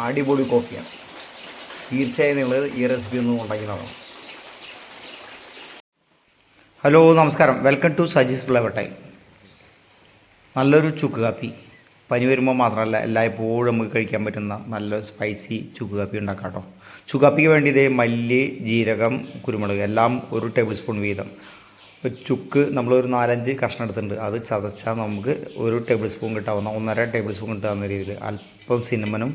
അടിപൊളി കോഫിയാണ്. തീർച്ചയായും നിങ്ങൾ ഈ റെസിപ്പി ഒന്ന് ഉണ്ടാക്കി നോക്കണം. ഹലോ നമസ്കാരം. Welcome to Saji's flavour time നല്ലൊരു ചുക്ക് കാപ്പി. പനി വരുമ്പോൾ മാത്രമല്ല എല്ലായ്പ്പോഴും നമുക്ക് കഴിക്കാൻ പറ്റുന്ന നല്ല സ്പൈസി ചുക്ക് കാപ്പി ഉണ്ടാക്കാം കേട്ടോ. ചുക്ക് കാപ്പിക്ക് വേണ്ടി ഇതേ മല്ലി ജീരകം കുരുമുളക് എല്ലാം ഒരു ടേബിൾ സ്പൂൺ വീതം ചുക്ക് നമ്മളൊരു നാലഞ്ച് കഷ്ണം എടുത്തിട്ടുണ്ട്. അത് ചതച്ചാൽ നമുക്ക് ഒരു ടേബിൾ സ്പൂൺ കിട്ടാവുന്ന ഒന്നര ടേബിൾ സ്പൂൺ കിട്ടാവുന്ന രീതിയിൽ അല്പം സിനിമനും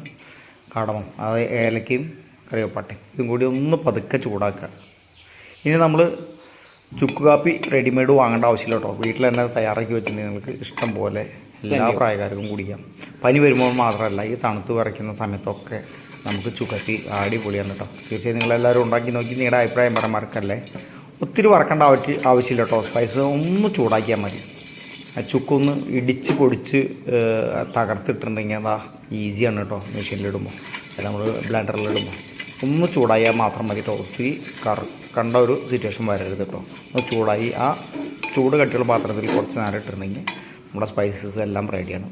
കടമം അത് ഏലക്കയും കറിവേപ്പാട്ടയും. ഇതും കൂടി ഒന്ന് പതുക്കെ ചൂടാക്കുക. ഇനി നമ്മൾ ചുക്ക് കാപ്പി റെഡിമെയ്ഡ് വാങ്ങേണ്ട ആവശ്യമില്ല കേട്ടോ. വീട്ടിൽ തന്നെ തയ്യാറാക്കി വെച്ചിട്ടുണ്ടെങ്കിൽ നിങ്ങൾക്ക് ഇഷ്ടം പോലെ എല്ലാ പ്രായക്കാർക്കും കുടിക്കാം. പനി വരുമ്പോൾ മാത്രമല്ല ഈ തണുത്ത് വിറയ്ക്കുന്ന സമയത്തൊക്കെ നമുക്ക് ചുക്കത്തി അടിപൊളിയാണ് കേട്ടോ. തീർച്ചയായും നിങ്ങളെല്ലാവരും ഉണ്ടാക്കി നോക്കി. നിങ്ങളുടെ അഭിപ്രായം പറയാൻ മറക്കല്ലേ? ഒത്തിരി വറക്കേണ്ട ആവശ്യമില്ല കേട്ടോ. സ്പൈസ് ഒന്ന് ചൂടാക്കിയാൽ മതി. ആ ചുക്കൊന്ന് ഇടിച്ച് പൊടിച്ച് തകർത്തിട്ടുണ്ടെങ്കിൽ അതാ ഈസിയാണ് കേട്ടോ മെഷീനിലിടുമ്പോൾ നമ്മൾ ബ്ലാൻഡറിലിടുമ്പോൾ ഒന്ന് ചൂടായാൽ മാത്രം മതി കേട്ടോ ഒത്തിരി കറ കണ്ട ഒരു സിറ്റുവേഷൻ വരരുത് കേട്ടോ ഒന്ന് ചൂടായി ആ ചൂട് കട്ടിയുള്ള പാത്രത്തിൽ കുറച്ച് നേരം ഇട്ടിട്ടുണ്ടെങ്കിൽ നമ്മുടെ സ്പൈസസ് എല്ലാം റെഡിയാണ്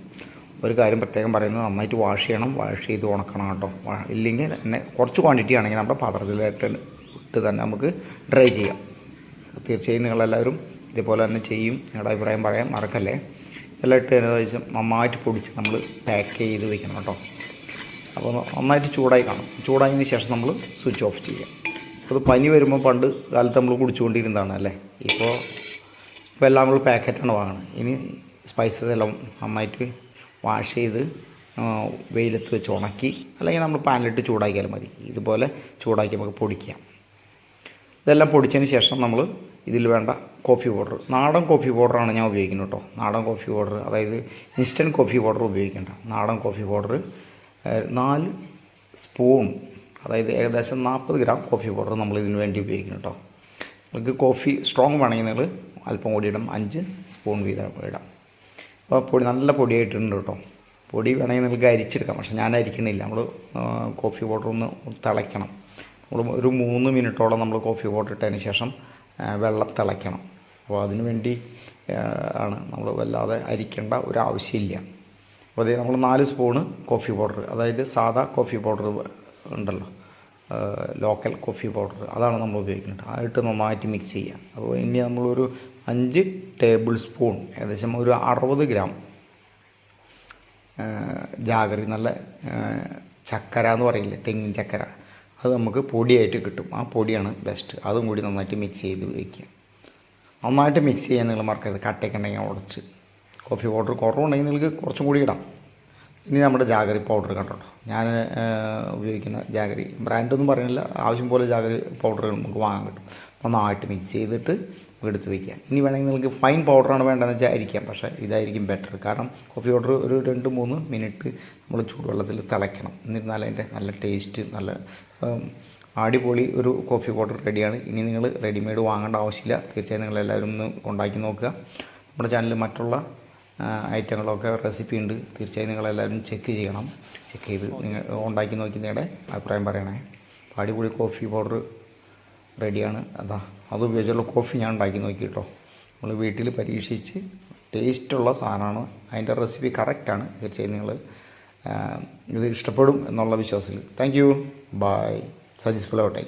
ഒരു കാര്യം പ്രത്യേകം പറയുന്നത് നന്നായിട്ട് വാഷ് ചെയ്യണം. വാഷ് ചെയ്ത് ഉണക്കണം കേട്ടോ ഇല്ലെങ്കിൽ തന്നെ കുറച്ച് ക്വാണ്ടിറ്റി ആണെങ്കിൽ നമ്മുടെ പാത്രത്തിലായിട്ട് ഇട്ട് തന്നെ നമുക്ക് ഡ്രൈ ചെയ്യാം. തീർച്ചയായും നിങ്ങളെല്ലാവരും ഇതേപോലെ തന്നെ ചെയ്യും. നിങ്ങളുടെ അഭിപ്രായം പറയാം മറക്കല്ലേ? ഇതെല്ലാം ഇട്ട് വെച്ചാൽ നന്നായിട്ട് പൊടിച്ച് നമ്മൾ പാക്ക് ചെയ്ത് വെക്കണം കേട്ടോ. അപ്പോൾ നന്നായിട്ട് ചൂടായി കാണും. ചൂടായതിന് ശേഷം നമ്മൾ സ്വിച്ച് ഓഫ് ചെയ്യാം. അത് പനി വരുമ്പോൾ പണ്ട് കാലത്ത് നമ്മൾ കുടിച്ചുകൊണ്ടിരുന്നതാണ് അല്ലേ? ഇപ്പോൾ ഇപ്പോൾ എല്ലാം നമ്മൾ പാക്കറ്റാണ് വാങ്ങുന്നത് ഇനി സ്പൈസസ് എല്ലാം നന്നായിട്ട് വാഷ് ചെയ്ത് വെയിലത്ത് വെച്ച് ഉണക്കി അല്ലെങ്കിൽ നമ്മൾ പാനിലിട്ട് ചൂടാക്കിയാലും മതി. ഇതുപോലെ ചൂടാക്കി നമുക്ക് പൊടിക്കാം. ഇതെല്ലാം പൊടിച്ചതിന് ശേഷം നമ്മൾ ഇതിൽ വേണ്ട കോഫി പൗഡർ. നാടൻ കോഫി പൗഡറാണ് ഞാൻ ഉപയോഗിക്കുന്നത് കേട്ടോ. നാടൻ കോഫി പൗഡർ അതായത് ഇൻസ്റ്റന്റ് കോഫി പൗഡർ ഉപയോഗിക്കേണ്ട. നാടൻ കോഫി പൗഡർ നാല് സ്പൂൺ അതായത് ഏകദേശം നാൽപ്പത് ഗ്രാം കോഫി പൗഡർ നമ്മൾ ഇതിന് വേണ്ടി ഉപയോഗിക്കുന്നു കേട്ടോ. നിങ്ങൾക്ക് കോഫി സ്ട്രോങ് വേണമെങ്കിൽ നിങ്ങൾ അല്പം കൂടി ഇടാം. അഞ്ച് സ്പൂൺ വീതം ഇടാം. അപ്പോൾ പൊടി നല്ല പൊടിയായിട്ടുണ്ട് കേട്ടോ. പൊടി വേണമെങ്കിൽ നിങ്ങൾക്ക് അരിച്ചെടുക്കാം. പക്ഷേ ഞാൻ അരിക്കണില്ല. നമ്മൾ കോഫി പൗഡർ ഒന്ന് തിളയ്ക്കണം. നമ്മൾ ഒരു മൂന്ന് മിനിറ്റോളം നമ്മൾ കോഫി പൗഡർ ഇട്ടതിന് ശേഷം വെള്ളം തിളയ്ക്കണം. അപ്പോൾ അതിനു വേണ്ടി ആണ് നമ്മൾ വല്ലാതെ അരിക്കേണ്ട ഒരു ആവശ്യമില്ല. അപ്പോൾ അതേ നമ്മൾ നാല് സ്പൂണ് കോഫി പൗഡർ അതായത് സാധാ കോഫി പൗഡർ ഉണ്ടല്ലോ. ലോക്കൽ കോഫി പൗഡർ അതാണ് നമ്മൾ ഉപയോഗിക്കുന്നത്. അതിട്ട് നന്നായിട്ട് മിക്സ് ചെയ്യുക. അപ്പോൾ ഇനി നമ്മളൊരു അഞ്ച് ടേബിൾ സ്പൂൺ ഏകദേശം ഒരു അറുപത് ഗ്രാം ജാഗറി നല്ല ചക്കര എന്ന് പറയില്ലേ തെങ്ങിൻ ചക്കര. അത് നമുക്ക് പൊടിയായിട്ട് കിട്ടും. ആ പൊടിയാണ് ബെസ്റ്റ് അതും കൂടി നന്നായിട്ട് മിക്സ് ചെയ്ത് വയ്ക്കുക നന്നായിട്ട് മിക്സ് ചെയ്യാൻ നിങ്ങൾ മറക്കരുത്. കട്ടയൊക്കെ ഉണ്ടെങ്കിൽ ഉടച്ച്. കോഫി പൗഡർ കുറവുണ്ടെങ്കിൽ നിങ്ങൾക്ക് കുറച്ചും കൂടി ഇടാം. ഇനി നമ്മുടെ ജാഗറി പൗഡർ കണ്ടോ ഞാൻ ഉപയോഗിക്കുന്ന ജാഗറി ബ്രാൻഡൊന്നും പറയുന്നില്ല. ആവശ്യം പോലെ ജാഗറി പൗഡർ നമുക്ക് വാങ്ങാൻ കിട്ടും. നന്നായിട്ട് മിക്സ് ചെയ്തിട്ട് എടുത്ത് വയ്ക്കുക ഇനി വേണമെങ്കിൽ നിങ്ങൾക്ക് ഫൈൻ പൗഡറാണ് വേണ്ടതെന്ന് വെച്ചാൽ ആയിരിക്കാം. പക്ഷേ ഇതായിരിക്കും ബെറ്റർ കാരണം കോഫി പൗഡർ ഒരു രണ്ട് മൂന്ന് മിനിറ്റ് നമ്മൾ ചൂടുവെള്ളത്തിൽ തിളയ്ക്കണം. എന്നിരുന്നാൽ അതിന്റെ നല്ല ടേസ്റ്റ് നല്ല അടിപൊളി ഒരു കോഫി പൗഡർ റെഡിയാണ് ഇനി നിങ്ങൾ റെഡിമെയ്ഡ് വാങ്ങേണ്ട ആവശ്യമില്ല. തീർച്ചയായും നിങ്ങൾ എല്ലാവരും ഒന്ന് ഉണ്ടാക്കി നോക്കുക. നമ്മുടെ ചാനലിൽ മറ്റുള്ള ഐറ്റങ്ങളൊക്കെ റെസിപ്പി ഉണ്ട്. തീർച്ചയായും നിങ്ങളെല്ലാവരും ചെക്ക് ചെയ്യണം. ചെക്ക് ചെയ്ത് നിങ്ങൾ ഉണ്ടാക്കി നോക്കി നിങ്ങളുടെ അഭിപ്രായം പറയണേ. അടിപൊളി കോഫി പൗഡർ റെഡിയാണ്. അതാ അത് ഉപയോഗിച്ചുള്ള കോഫി ഞാൻ ഉണ്ടാക്കി നോക്കി കേട്ടോ നമ്മൾ വീട്ടിൽ പരീക്ഷിച്ച് ടേസ്റ്റുള്ള സാധനമാണ്. അതിന്റെ റെസിപ്പി കറക്റ്റാണ് തീർച്ചയായും നിങ്ങൾ ഇത് ഇഷ്ടപ്പെടും എന്നുള്ള വിശ്വാസത്തിൽ താങ്ക് യു ബൈ സജീസ് പുലവട്ടെ